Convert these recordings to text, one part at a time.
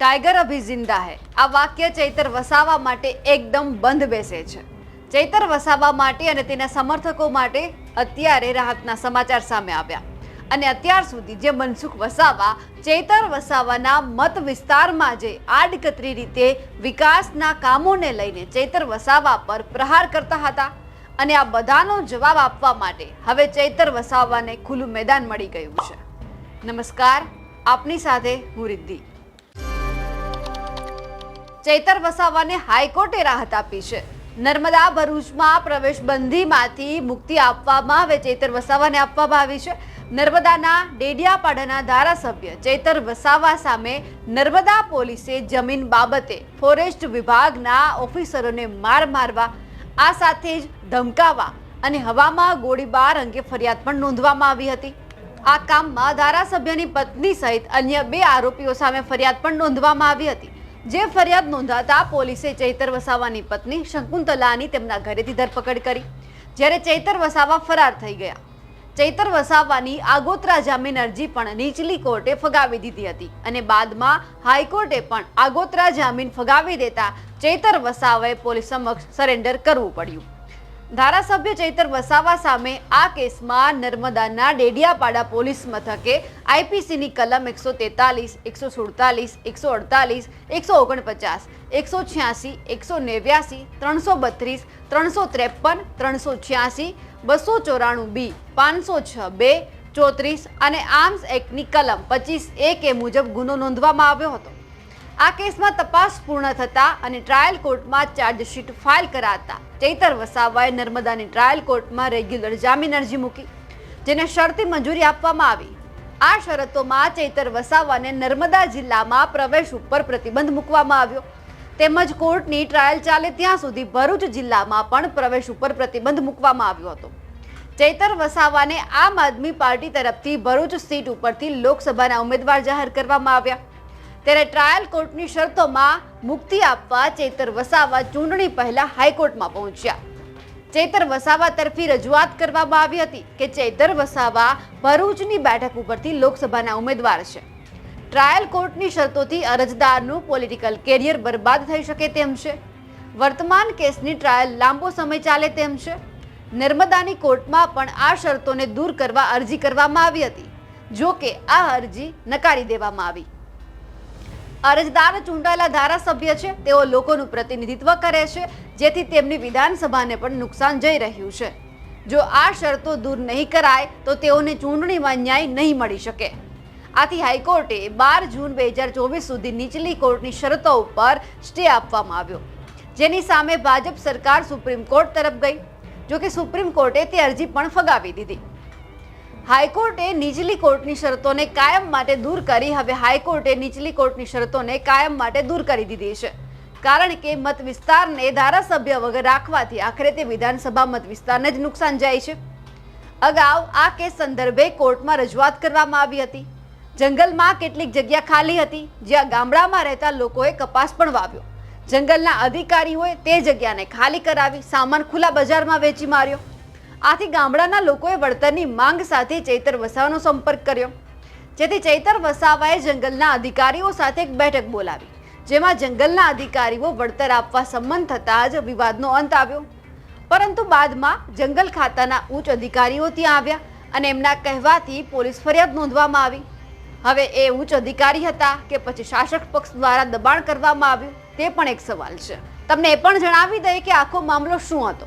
Tiger અભી જિંદા હૈ. આ વાક્ય ચૈતર વસાવા માટે એકદમ બંધ બેસે છે. ચૈતર વસાવા માટે અને તેના સમર્થકો માટે અત્યારે રાહતના સમાચાર સામે આવ્યા. અને અત્યાર સુધી જે મનસુખ વસાવા, ચૈતર વસાવાના મત વિસ્તારમાં જે આડકતરી રીતે વિકાસના કામોને લઈને ચૈતર વસાવા પર પ્રહાર કરતા હતા અને આ બધાનો જવાબ આપવા માટે હવે ચૈતર વસાવાને ખુલ્લું મેદાન મળી ગયું છે. નમસ્કાર, આપની સાથે હું રિદ્ધિ. ચૈતર વસાવાને હાઈકોર્ટે રાહત આપી છે. નર્મદા ભરૂચમાં પ્રવેશબંધીમાંથી મુક્તિ આપવામાં હવે ચૈતર વસાવાને આપવામાં આવી છે. નર્મદાના ડેડિયાપાડાના ધારાસભ્ય ચૈતર વસાવા સામે નર્મદા પોલીસે જમીન બાબતે ફોરેસ્ટ વિભાગના ઓફિસરોને માર મારવા, આ સાથે જ ધમકાવા અને હવામાં ગોળીબાર અંગે ફરિયાદ પણ નોંધવામાં આવી હતી. આ કામમાં ધારાસભ્યની પત્ની સહિત અન્ય બે આરોપીઓ સામે ફરિયાદ પણ નોંધવામાં આવી હતી. જે ફરિયાદ નોંધાતા પોલીસે ચૈતર વસાવાની પત્ની શકુંતલાની તેમના ઘરેથી ધરપકડ કરી, જ્યારે ચૈતર વસાવા ફરાર થઈ ગયા. ચૈતર વસાવાની આગોતરા જામીન અરજી પણ નીચલી કોર્ટે ફગાવી દીધી હતી અને બાદમાં હાઈકોર્ટે પણ આગોતરા જામીન ફગાવી દેતા ચૈતર વસાવાએ પોલીસ સમક્ષ સરેન્ડર કરવું પડ્યું. ધારાસભ્ય ચૈતર વસાવા સામે આ કેસમાં નર્મદાના ડેડિયાપાડા પોલીસ મથકે આઈપીસીની કલમ એકસો તેતાલીસ, એકસો સુડતાલીસ, એકસો અડતાલીસ, એકસો ઓગણપચાસ, એકસો છ્યાસી, એકસો નેવ્યાસી, ત્રણસો બત્રીસ, ત્રણસો ત્રેપન, ત્રણસો છ્યાસી, બસો ચોરાણું બી, પાંચસો છ બે, ચોત્રીસ અને આર્મ્સ એક્ટની કલમ પચીસ એક એ મુજબ ગુનો નોંધવામાં આવ્યો હતો. આ કેસમાં તપાસ પૂર્ણ થતા અને ટ્રાયલ કોર્ટમાં ચાર્જશીટ ફાઇલ કરાતા ચૈતર વસાવાએ નર્મદાની ટ્રાયલ કોર્ટમાં રેગ્યુલર જામીન અરજી મૂકી, જેને શરતી મંજૂરી આપવામાં આવી. આ શરતોમાં ચૈતર વસાવાને નર્મદા જિલ્લામાં પ્રવેશ ઉપર પ્રતિબંધ મૂકવામાં આવ્યો. તેમજ કોર્ટની ટ્રાયલ ચાલે ત્યાં સુધી ભરૂચ જિલ્લામાં પણ પ્રવેશ ઉપર પ્રતિબંધ મૂકવામાં આવ્યો હતો. ચૈતર વસાવાને આમ આદમી પાર્ટી તરફથી ભરૂચ સીટ ઉપરથી લોકસભાના ઉમેદવાર જાહેર કરવામાં આવ્યા. ત્યારે ટ્રાયલ કોર્ટની શરતોમાં મુક્તિ આપવા, ચેતર વસાવા ચૂંટણી પહેલા હાઈકોર્ટમાં પહોંચ્યા. ચેતર વસાવા તરફી રજૂઆત કરવામાં આવી હતી કે ચેતર વસાવા ભરૂચની બેઠક ઉપરથી લોકસભાના ઉમેદવાર છે. ટ્રાયલ કોર્ટની શરતોથી અરજદારનું પોલિટિકલ કેરિયર બરબાદ થઈ શકે તેમ છે. વર્તમાન કેસની ટ્રાયલ લાંબો સમય ચાલે તેમ છે. નર્મદાની કોર્ટમાં પણ આ શરતોને દૂર કરવા અરજી કરવામાં આવી હતી. જો કે આ અરજી નકારી દેવામાં આવી. અરજદાર ચૂંટાયેલા ધારાસભ્ય છે, તેઓ લોકોનું પ્રતિનિધિત્વ કરે છે, જેથી તેમની વિધાનસભાને પણ નુકસાન જઈ રહ્યું છે. જો આ શરતો દૂર નહીં કરાય, તો તેઓને ચૂંટણીમાં ન્યાય નહીં મળી શકે. આથી હાઈકોર્ટે બાર જૂન બે હજાર ચોવીસ સુધી નીચલી કોર્ટની શરતો ઉપર સ્ટે આપવામાં આવ્યો. જેની સામે ભાજપ સરકાર સુપ્રીમ કોર્ટ તરફ ગઈ. જોકે સુપ્રીમ કોર્ટે તે અરજી પણ ફગાવી દીધી. હાઈકોર્ટે નીચલી કોર્ટની શરતોને કાયમ માટે દૂર કરી હવે હાઈકોર્ટે નીચલી કોર્ટની શરતોને કાયમ માટે દૂર કરી દીધી છે. કારણ કે મત વિસ્તારને ધારાસભ્ય વગર રાખવાથી આખરે તે વિધાનસભા મત વિસ્તારને જ નુકસાન જાય છે. અગાઉ આ કેસ સંદર્ભે કોર્ટમાં રજૂઆત કરવામાં આવી હતી. જંગલમાં કેટલીક જગ્યા ખાલી હતી, જ્યાં ગામડામાં રહેતા લોકોએ કપાસ પણ વાવ્યો. જંગલના અધિકારીઓએ તે જગ્યાને ખાલી કરાવી સામાન ખુલ્લા બજારમાં વેચી માર્યો. આથી ગામડાના લોકોએ વળતરની માંગ સાથે ચૈતર વસાવાનો સંપર્ક કર્યો. જેથી ચૈતર વસાવાએ જંગલના અધિકારીઓ સાથે એક બેઠક બોલાવી, જેમાં જંગલના અધિકારીઓ વળતર આપવા સંમત થતાં જ વિવાદનો અંત આવ્યો. પરંતુ બાદમાં જંગલ ખાતાના ઉચ્ચ અધિકારીઓ ત્યાં આવ્યા અને એમના કહેવાથી પોલીસ ફરિયાદ નોંધવામાં આવી. હવે એ ઉચ્ચ અધિકારી હતા કે પછી શાસક પક્ષ દ્વારા દબાણ કરવામાં આવ્યું, તે પણ એક સવાલ છે. તમને એ પણ જણાવી દઈએ કે આખો મામલો શું હતો?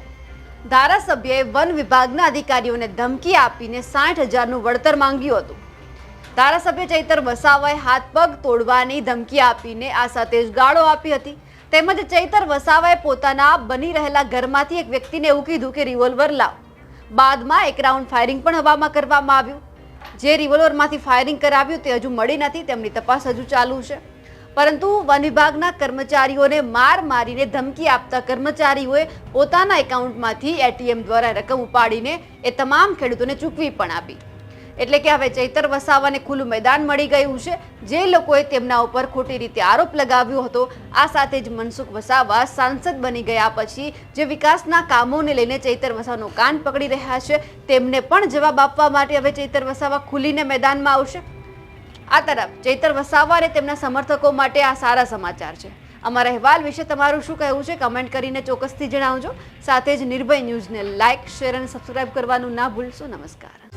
ધારાસભ્યએ વન વિભાગના અધિકારીઓને ધમકી આપીને સાઠ હજારનું વળતર માંગ્યું હતું. ધારાસભ્ય ચૈતર વસાવાએ હાથ પગ તોડવાની ધમકી આપીને આ સાથે જ ગાળો આપી હતી. તેમજ ચૈતર વસાવાએ પોતાના બની રહેલા ઘરમાંથી એક વ્યક્તિને એવું કીધું કે રિવોલ્વર લાવ. બાદમાં એક રાઉન્ડ ફાયરિંગ પણ હવામાં કરવામાં આવ્યું. જે રિવોલ્વરમાંથી ફાયરિંગ કરાવ્યું તે હજુ મળી નથી, તેમની તપાસ હજુ ચાલુ છે. પરંતુ વન વિભાગના કર્મચારીઓને માર મારીને ધમકી આપતા કર્મચારીઓએ પોતાના એકાઉન્ટમાંથી એટીએમ દ્વારા રકમ ઉપાડીને એ તમામ ખેડૂતોને ચૂકવી પણ આપી. એટલે કે હવે ચૈતર વસાવાને ખુલ્લું મેદાન મળી ગયું છે. જે લોકોએ તેમના ઉપર ખોટી રીતે આરોપ લગાવ્યો હતો, આ સાથે જ મનસુખ વસાવા સાંસદ બની ગયા પછી જે વિકાસના કામોને લઈને ચૈતર વસાવાનો કાન પકડી રહ્યા છે, તેમને પણ જવાબ આપવા માટે હવે ચૈતર વસાવા ખુલીને મેદાનમાં આવશે. આ તરફ ચૈતર વસાવા તેમના સમર્થકો માટે આ સારા સમાચાર છે. અમારા અહેવાલ વિશે તમારું શું કહેવું છે? કમેન્ટ કરીને ચોક્કસથી જણાવજો. સાથે જ નિર્ભય ન્યૂઝને લાઇક, શેર અને સબસ્ક્રાઇબ કરવાનું ના ભૂલશો. નમસ્કાર.